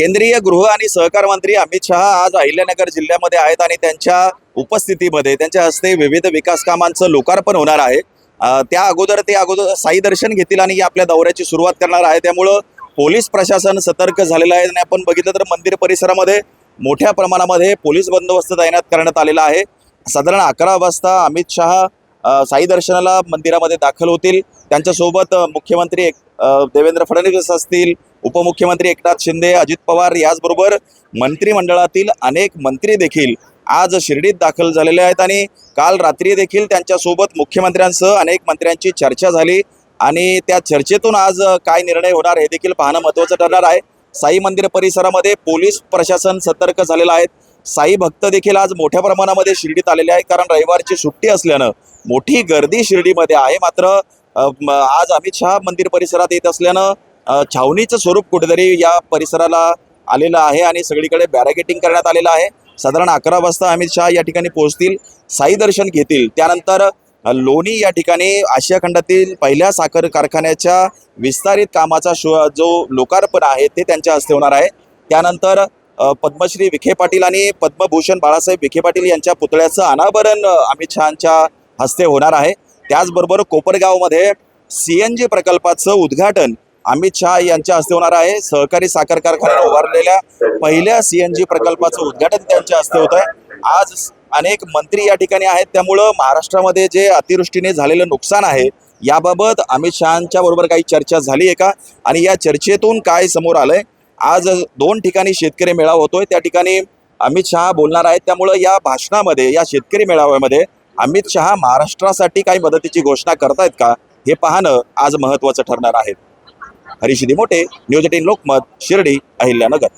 केंद्रीय गृह आणि सहकार मंत्री अमित शहा आज अहिल्यानगर जिल्ह्यामध्ये आहेत आणि त्यांच्या उपस्थितीमध्ये त्यांच्या हस्ते विविध विकास कामांचं लोकार्पण होणार आहे. त्या अगोदर ते अगोदर साई दर्शन घेतील आणि आपल्या दौऱ्याची सुरुवात करणार आहे. त्यामुळं पोलीस प्रशासन सतर्क झालेलं आहे. आणि आपण बघितलं तर मंदिर परिसरामध्ये मोठ्या प्रमाणामध्ये पोलीस बंदोबस्त तैनात करण्यात आलेला आहे. साधारण अकरा वाजता अमित शहा साई दर्शनाला मंदिरामध्ये दाखल होतील. त्यांच्यासोबत मुख्यमंत्री एक- देवेंद्र फडणवीस असतील उपमुख्यमंत्री एकनाथ शिंदे अजित पवार याचबरोबर मंत्रिमंडळातील अनेक मंत्री देखील आज शिर्डीत दाखल झालेले आहेत आणि काल रात्री देखील त्यांच्यासोबत मुख्यमंत्र्यांसह अनेक मंत्र्यांची चर्चा झाली आणि त्या चर्चेतून आज काय निर्णय होणार हे देखील पाहणं महत्त्वाचं ठरणार आहे. साई मंदिर परिसरामध्ये पोलीस प्रशासन सतर्क झालेलं आहे. साई भक्त देखील आज मोठ्या प्रमाणामध्ये शिर्डीत आलेले आहेत कारण रविवारची सुट्टी असल्यानं मोठी गर्दी शिर्डीमध्ये आहे. मात्र आज अमित शहा मंदिर परिसरात येत असल्यानं छावणीचं स्वरूप कुठेतरी या परिसराला आलेलं आहे आणि सगळीकडे बॅरिगेटिंग करण्यात आलेलं आहे. साधारण अकरा वाजता अमित शहा या ठिकाणी पोहोचतील साई दर्शन घेतील. त्यानंतर लोणी या ठिकाणी आशिया खंडातील पहिल्या साखर कारखान्याच्या विस्तारित कामाचा शो जो लोकार्पण आहे ते त्यांच्या हस्ते होणार आहे. त्यानंतर पद्मश्री विखे पाटील आणि पद्मभूषण बाळासाहेब विखे पाटील यांच्या पुतळ्याचं अनावरण अमित शहाच्या हस्ते होणार आहे. त्याचबरोबर कोपरगावमध्ये सी एन जी प्रकल्पाचं उद्घाटन अमित शहा यांच्या हस्ते होणार आहे. सहकारी साखर कारखान्याने उभारलेल्या पहिल्या सी एन जी प्रकल्पाचं उद्घाटन त्यांच्या हस्ते होत आहे. आज अनेक मंत्री या ठिकाणी आहेत. त्यामुळं महाराष्ट्रामध्ये जे अतिवृष्टीने झालेलं नुकसान आहे याबाबत अमित शहांच्या बरोबर काही चर्चा झाली आहे का? आणि या चर्चेतून काय समोर आलंय? आज दोन ठिकाणी शेतकरी मेळावा होतोय. त्या ठिकाणी अमित शहा बोलणार आहेत. त्यामुळं या भाषणामध्ये या शेतकरी मेळाव्यामध्ये अमित शहा महाराष्ट्रासाठी काही मदतीची घोषणा करतायत का? हे पाहणं आज महत्त्वाचं ठरणार आहे. Harish Mothe news eighteen Lokmat Shirdi Ahilyanagar.